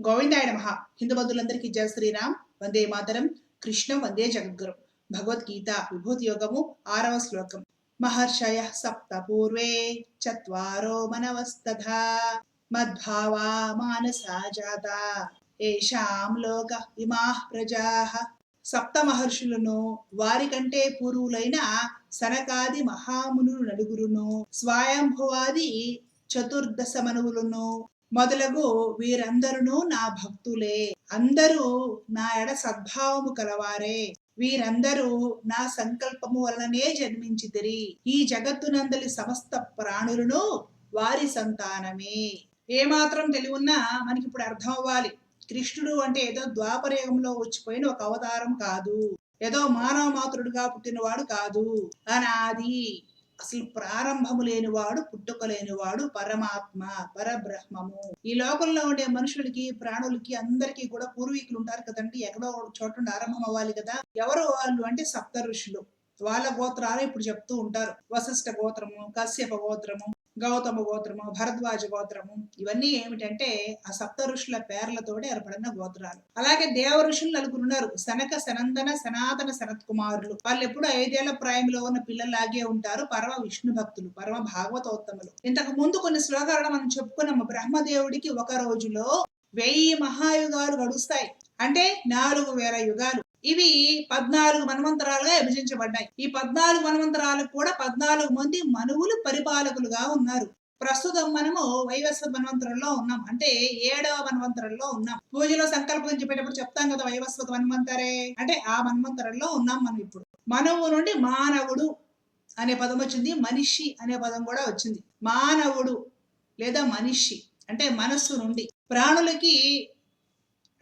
గోవిందాయ నమ. హిందూ బంధువులందరికీ జయ శ్రీరామ్. వందే మాతరం. కృష్ణం వందే జగద్గురు. భగవద్గీత విభూతి యోగము ఆరవ శ్లోకం. మహర్షయ సప్త పూర్వే చత్వారో మనవస్తథా మద్భావా మానసా జాత. ఏషాం లోక ఇమాః ప్రజాః. సప్త మహర్షులను వారికంటే పూర్వులైన సనకాది మహామునులు నలుగురును స్వయంభువాది చతుర్దశ మనువులను మొదలగు వీరందరూ నా భక్తులే. అందరూ నా ఎడ సద్భావము కలవారే. వీరందరూ నా సంకల్పము వలననే జన్మించితిరి. ఈ జగత్తునందలి సమస్త ప్రాణులను వారి సంతానమే. ఏమాత్రం తెలివున్నా మనకి ఇప్పుడు అర్థం అవ్వాలి కృష్ణుడు అంటే ఏదో ద్వాపరయుగంలో వచ్చిపోయిన ఒక అవతారం కాదు. ఏదో మానవ మాతృడుగా పుట్టినవాడు కాదు. అనాది. అసలు ప్రారంభము లేనివాడు పుట్టుక లేనివాడు పరమాత్మ పరబ్రహ్మము. ఈ లోకంలో ఉండే మనుషులకి ప్రాణులకి అందరికీ కూడా పూర్వీకులు ఉంటారు కదండి. ఎక్కడో ఒక చోట ఆరంభం అవ్వాలి కదా. ఎవరు వాళ్ళు అంటే సప్త ఋషులు వాళ్ళ గోత్రాలు ఇప్పుడు చెప్తూ ఉంటారు. వశిష్ఠ గోత్రము కశ్యప గోత్రము. గౌతమ గోత్రము భరద్వాజ గోత్రము ఇవన్నీ ఏమిటంటే ఆ సప్త ఋషుల పేర్లతోటి ఏర్పడిన గోత్రాలు. అలాగే దేవ ఋషులు నలుగురు ఉన్నారు. సనక సనందన సనాతన సనత్ కుమారులు వాళ్ళు ఎప్పుడు ఐదేళ్ళ ప్రాయంలో ఉన్న పిల్లలాగే ఉంటారు పరమ విష్ణు భక్తులు పరమ భాగవతోత్తములు. ఇంతకు ముందు కొన్ని శ్లోకాలను మనం చెప్పుకున్నాము. బ్రహ్మదేవుడికి ఒక రోజులో వెయ్యి మహాయుగాలు గడుస్తాయి. అంటే నాలుగు వేల యుగాలు. ఇవి పద్నాలుగు మన్వంతరాలుగా విభజించబడ్డాయి. ఈ పద్నాలుగు మన్వంతరాలకు కూడా పద్నాలుగు మంది మనువులు పరిపాలకులుగా ఉన్నారు. ప్రస్తుతం మనము వైవస్వత మన్వంతరంలో ఉన్నాం. అంటే ఏడవ మన్వంతరంలో ఉన్నాం. పూజలో సంకల్పం చెప్పేటప్పుడు చెప్తాం కదా వైవస్వత మన్వంతరే అంటే ఆ మన్వంతరంలో ఉన్నాం మనం ఇప్పుడు. మనవు నుండి మానవుడు అనే పదం వచ్చింది. మనిషి అనే పదం కూడా వచ్చింది. మానవుడు లేదా మనిషి అంటే మనస్సు నుండి. ప్రాణులకి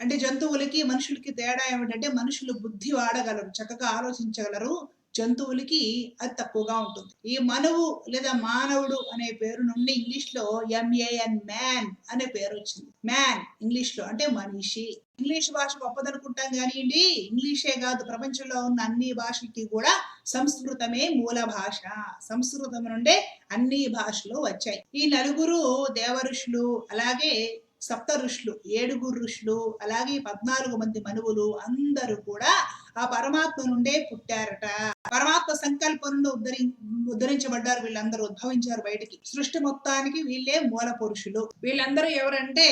అంటే జంతువులకి మనుషులకి తేడా ఏమిటంటే మనుషులు బుద్ధి వాడగలరు చక్కగా ఆలోచించగలరు. జంతువులకి అది తక్కువగా ఉంటుంది. ఈ మనువు లేదా మానవుడు అనే పేరు నుండి ఇంగ్లీష్లో ఎంఏఎన్ మ్యాన్ అనే పేరు వచ్చింది. మ్యాన్ ఇంగ్లీష్లో అంటే మనిషి. ఇంగ్లీష్ భాష గొప్పదనుకుంటాం కానివ్వండి ఇంగ్లీషే కాదు ప్రపంచంలో ఉన్న అన్ని భాషలకి కూడా సంస్కృతమే మూల భాష. సంస్కృతం నుండే అన్ని భాషలు వచ్చాయి. ఈ నలుగురు దేవ ఋషులు అలాగే సప్త ఋషులు ఏడుగురు ఋషులు అలాగే పద్నాలుగు మంది మనువులు అందరూ కూడా ఆ పరమాత్మ నుండే పుట్టారట. పరమాత్మ సంకల్పం నుండి ఉద్ధరి ఉద్ధరించబడ్డారు వీళ్ళందరూ ఉద్భవించారు బయటికి. సృష్టి మొత్తానికి వీళ్ళే మూల పురుషులు. వీళ్ళందరూ ఎవరంటే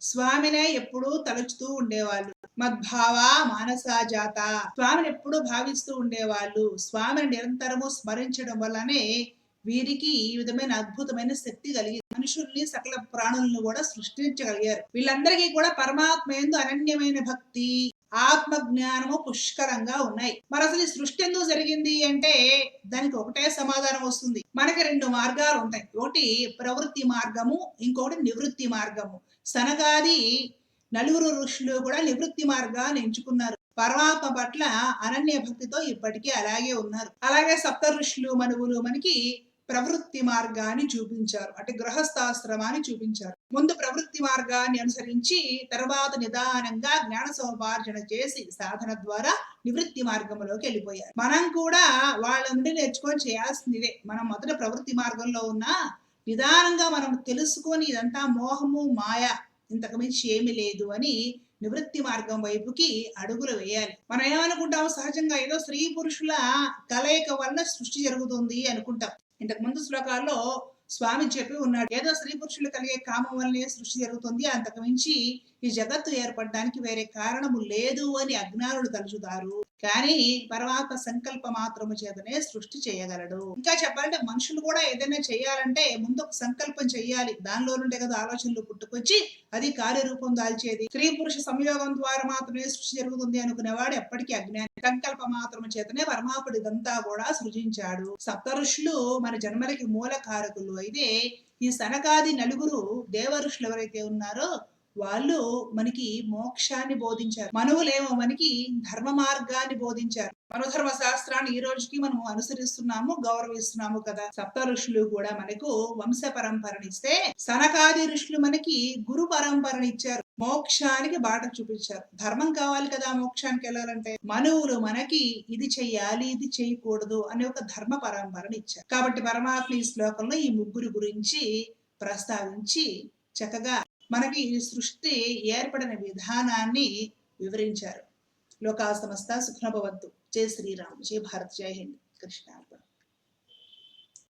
స్వామినే ఎప్పుడూ తలుచుతూ ఉండేవాళ్ళు. మద్భావ మానసా జాత. స్వామిని ఎప్పుడూ భావిస్తూ ఉండేవాళ్ళు. స్వామిని నిరంతరము స్మరించడం వల్లనే వీరికి ఈ విధమైన అద్భుతమైన శక్తి కలిగి మనుషుల్ని సకల ప్రాణులను కూడా సృష్టించగలిగారు. వీళ్ళందరికీ కూడా పరమాత్మ ఎందు అనన్యమైన భక్తి ఆత్మ జ్ఞానము పుష్కలంగా ఉన్నాయి. మరి అసలు ఈ సృష్టి ఎందుకు జరిగింది అంటే దానికి ఒకటే సమాధానం వస్తుంది. మనకి రెండు మార్గాలు ఉంటాయి. ఒకటి ప్రవృత్తి మార్గము ఇంకొకటి నివృత్తి మార్గము. సనగాది నలుగురు ఋషులు కూడా నివృత్తి మార్గాన్ని ఎంచుకున్నారు. పరమాత్మ పట్ల అనన్య భక్తితో ఇప్పటికీ అలాగే ఉన్నారు. అలాగే సప్త ఋషులు మనువులు మనకి ప్రవృత్తి మార్గాన్ని చూపించారు. అంటే గృహస్థాశ్రమాన్ని చూపించారు. ముందు ప్రవృత్తి మార్గాన్ని అనుసరించి తర్వాత నిదానంగా జ్ఞాన సముపార్జన చేసి సాధన ద్వారా నివృత్తి మార్గంలోకి వెళ్ళిపోయారు. మనం కూడా వాళ్ళ నుండి నేర్చుకొని చేయాల్సింది మనం మొదట ప్రవృత్తి మార్గంలో ఉన్న నిదానంగా మనం తెలుసుకొని ఇదంతా మోహము మాయ ఇంతకు మించి ఏమి లేదు అని నివృత్తి మార్గం వైపుకి అడుగులు వేయాలి. మనం ఏమనుకుంటాం సహజంగా ఏదో స్త్రీ పురుషుల కలయిక వలన సృష్టి జరుగుతుంది అనుకుంటాం. ఇంతకు ముందు శ్లోకాల్లో స్వామి చెప్పి ఉన్నాడు ఏదో స్త్రీ పురుషులు కలిగే కామం వల్లనే సృష్టి జరుగుతుంది అంతకు మించి ఈ జగత్తు ఏర్పడడానికి వేరే కారణము లేదు అని అజ్ఞానులు తలుచుతారు. కానీ పరమాత్మ సంకల్ప మాత్రము చేతనే సృష్టి చేయగలడు. ఇంకా చెప్పాలంటే మనుషులు కూడా ఏదైనా చేయాలంటే ముందు ఒక సంకల్పం చెయ్యాలి దానిలో నుండే కదా ఆలోచనలు పుట్టుకొచ్చి అది కార్యరూపం దాల్చేది. స్త్రీ పురుష సంయోగం ద్వారా మాత్రమే సృష్టి జరుగుతుంది అనుకునేవాడు ఎప్పటికీ అజ్ఞాని. సంకల్ప మాత్రము చేతనే పరమాత్ముడు ఇదంతా కూడా సృజించాడు. సప్త ఋషులు మన జన్మలకి మూల కారకులు. అయితే ఈ సనకాది నలుగురు దేవ ఋషులు ఎవరైతే ఉన్నారో వాళ్ళు మనకి మోక్షాన్ని బోధించారు. మనవులేమో మనకి ధర్మ మార్గాన్ని బోధించారు. మనోధర్మ శాస్త్రాన్ని ఈ రోజుకి మనం అనుసరిస్తున్నాము గౌరవిస్తున్నాము కదా. సప్త ఋషులు కూడా మనకు వంశ పరంపరనిస్తే సనకాది ఋషులు మనకి గురు పరంపరని ఇచ్చారు. మోక్షానికి బాట చూపించారు. ధర్మం కావాలి కదా మోక్షానికి వెళ్ళాలంటే. మనువులు మనకి ఇది చెయ్యాలి ఇది చేయకూడదు అనే ఒక ధర్మ పరంపరని ఇచ్చారు. కాబట్టి పరమాత్మ ఈ శ్లోకంలో ఈ ముగ్గురు గురించి ప్రస్తావించి చక్కగా మనకి ఈ సృష్టి ఏర్పడిన విధానాన్ని వివరించారు. లోకా సమస్త సుఖ్నభవంతు జై శ్రీరామ్. జై భారత్. జై హింద్. కృష్ణ